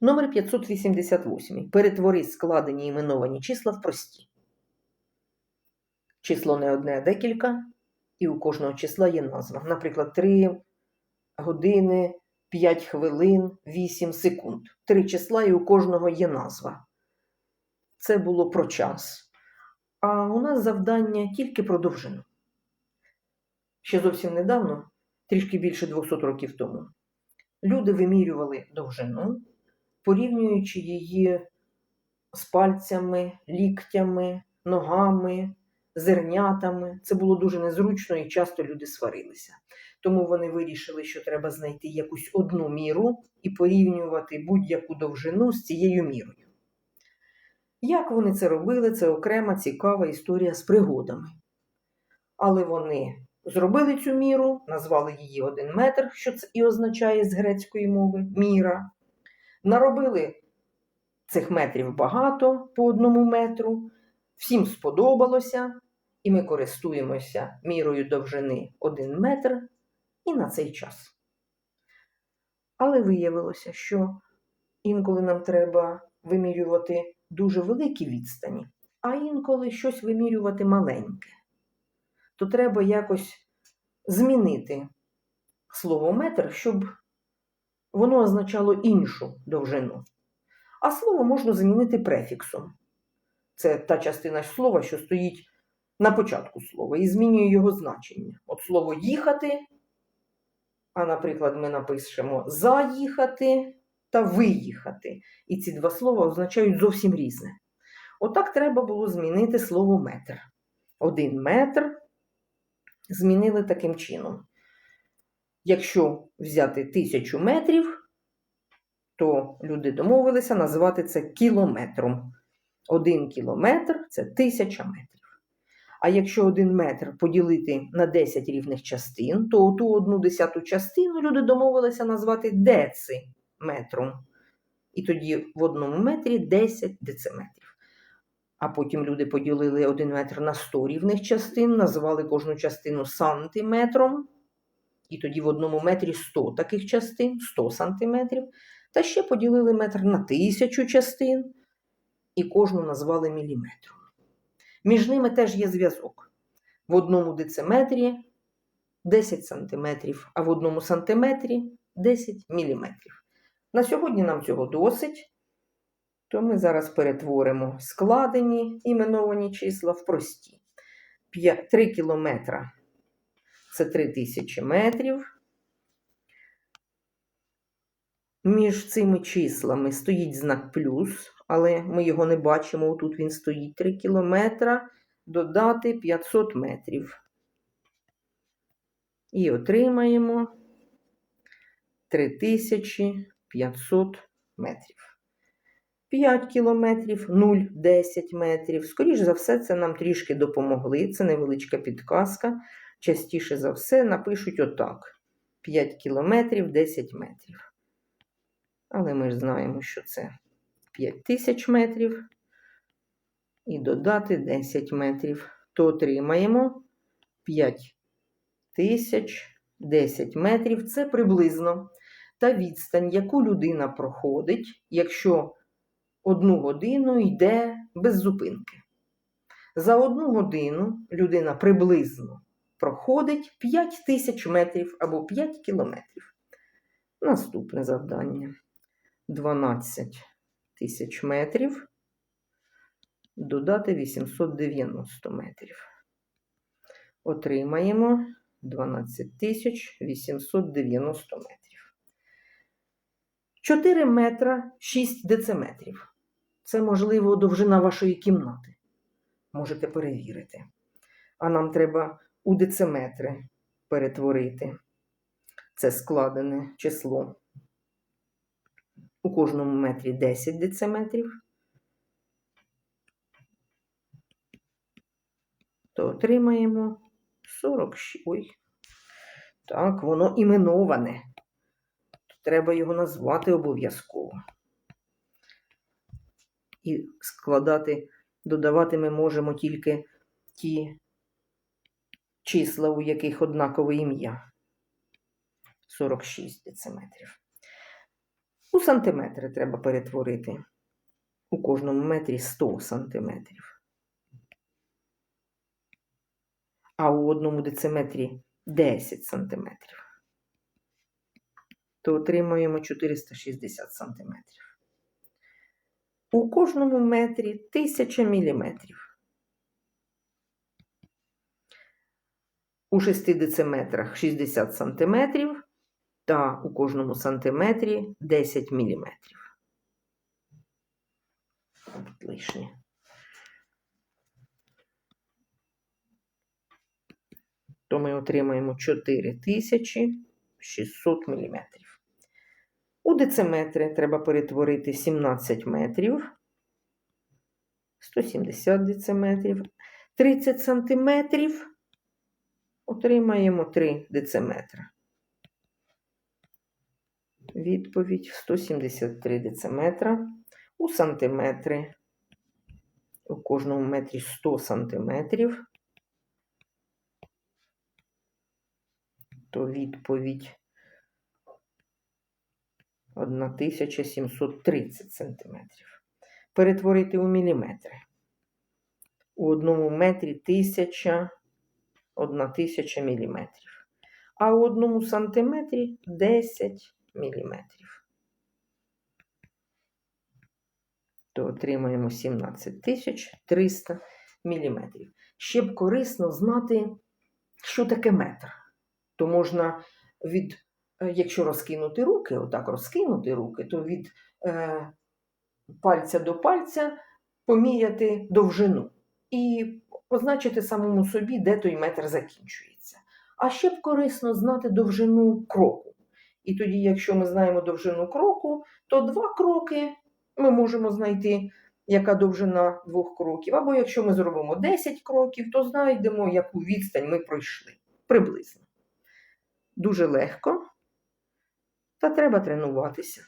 Номер 588. Перетвори складені іменовані числа в прості. Число не одне, а декілька, і у кожного числа є назва. Наприклад, 3 години, 5 хвилин, 8 секунд. Три числа, і у кожного є назва. Це було про час. А у нас завдання тільки про довжину. Ще зовсім недавно, трішки більше 200 років тому, люди вимірювали довжину, порівнюючи її з пальцями, ліктями, ногами, зернятами. Це було дуже незручно і часто люди сварилися. Тому вони вирішили, що треба знайти якусь одну міру і порівнювати будь-яку довжину з цією мірою. Як вони це робили, це окрема цікава історія з пригодами. Але вони зробили цю міру, назвали її один метр, що це і означає з грецької мови міра. Наробили цих метрів багато по одному метру. Всім сподобалося, і ми користуємося мірою довжини 1 метр і на цей час. Але виявилося, що інколи нам треба вимірювати дуже великі відстані, а інколи щось вимірювати маленьке. То треба якось змінити слово метр, щоб воно означало іншу довжину. А слово можна замінити префіксом. Це та частина слова, що стоїть на початку слова, і змінює його значення. От слово їхати, а, наприклад, ми напишемо заїхати та виїхати. І ці два слова означають зовсім різне. Отак треба було змінити слово метр. Один метр змінили таким чином. Якщо взяти тисячу метрів, то люди домовилися називати це кілометром. Один кілометр це тисяча метрів. А якщо один метр поділити на 10 рівних частин, то ту одну десяту частину люди домовилися назвати дециметром. І тоді в одному метрі 10 дециметрів. А потім люди поділили один метр на 100 рівних частин, назвали кожну частину сантиметром. І тоді в одному метрі 100 таких частин, 100 сантиметрів. Та ще поділили метр на тисячу частин і кожну назвали міліметром. Між ними теж є зв'язок. В одному дециметрі 10 сантиметрів, а в одному сантиметрі 10 міліметрів. На сьогодні нам цього досить, то ми зараз перетворимо складені іменовані числа в прості. 3 кілометра це 3000 метрів. Між цими числами стоїть знак плюс, але ми його не бачимо. Тут він стоїть 3 кілометра, додати 500 метрів. І отримаємо 3500 метрів. 5 кілометрів, 0, 10 метрів. Скоріше за все, це нам трішки допомогли. Це невеличка підказка. Частіше за все напишуть отак: 5 кілометрів, 10 метрів. Але ми ж знаємо, що це 5000 метрів. І додати 10 метрів. То отримаємо 5 тисяч 10 метрів. Це приблизно та відстань, яку людина проходить, якщо одну годину йде без зупинки. За одну годину людина приблизно проходить 5 тисяч метрів або 5 кілометрів. Наступне завдання. 12 тисяч метрів, додати 890 метрів. Отримаємо 12 890 метрів. 4 метра 6 дециметрів. Це, можливо, довжина вашої кімнати. Можете перевірити. А нам треба у дециметри перетворити. Це складене число. У кожному метрі 10 дециметрів, то отримаємо 46. Ой. Так, воно іменоване. Треба його назвати обов'язково. І складати, додавати ми можемо тільки ті числа, у яких однакове ім'я. 46 дециметрів. У сантиметри треба перетворити. У кожному метрі 100 сантиметрів. А у одному дециметрі 10 сантиметрів. То отримуємо 460 сантиметрів. У кожному метрі 1000 міліметрів. У 6 дециметрах 60 сантиметрів та у кожному сантиметрі 10 міліметрів. Лишнє. То ми отримаємо 4600 міліметрів. У дециметри треба перетворити 17 метрів, 170 дециметрів, 30 сантиметрів. Отримаємо 3 дециметра. Відповідь 173 дециметра. У сантиметри. У кожному метрі 100 сантиметрів. То відповідь 1730 сантиметрів. Перетворити у міліметри. У одному метрі 1000, 1000 міліметрів. А у одному сантиметрі 10 міліметрів. То отримаємо 17300 міліметрів. Ще б корисно знати, що таке метр. То можна від, е, якщо розкинути руки, отак розкинути руки, то від е, пальця до пальця поміряти довжину і позначити самому собі, де той метр закінчується. А ще б корисно знати довжину кроку. І тоді, якщо ми знаємо довжину кроку, то два кроки ми можемо знайти, яка довжина двох кроків. Або якщо ми зробимо 10 кроків, то знайдемо, яку відстань ми пройшли. Приблизно. Дуже легко, та треба тренуватися.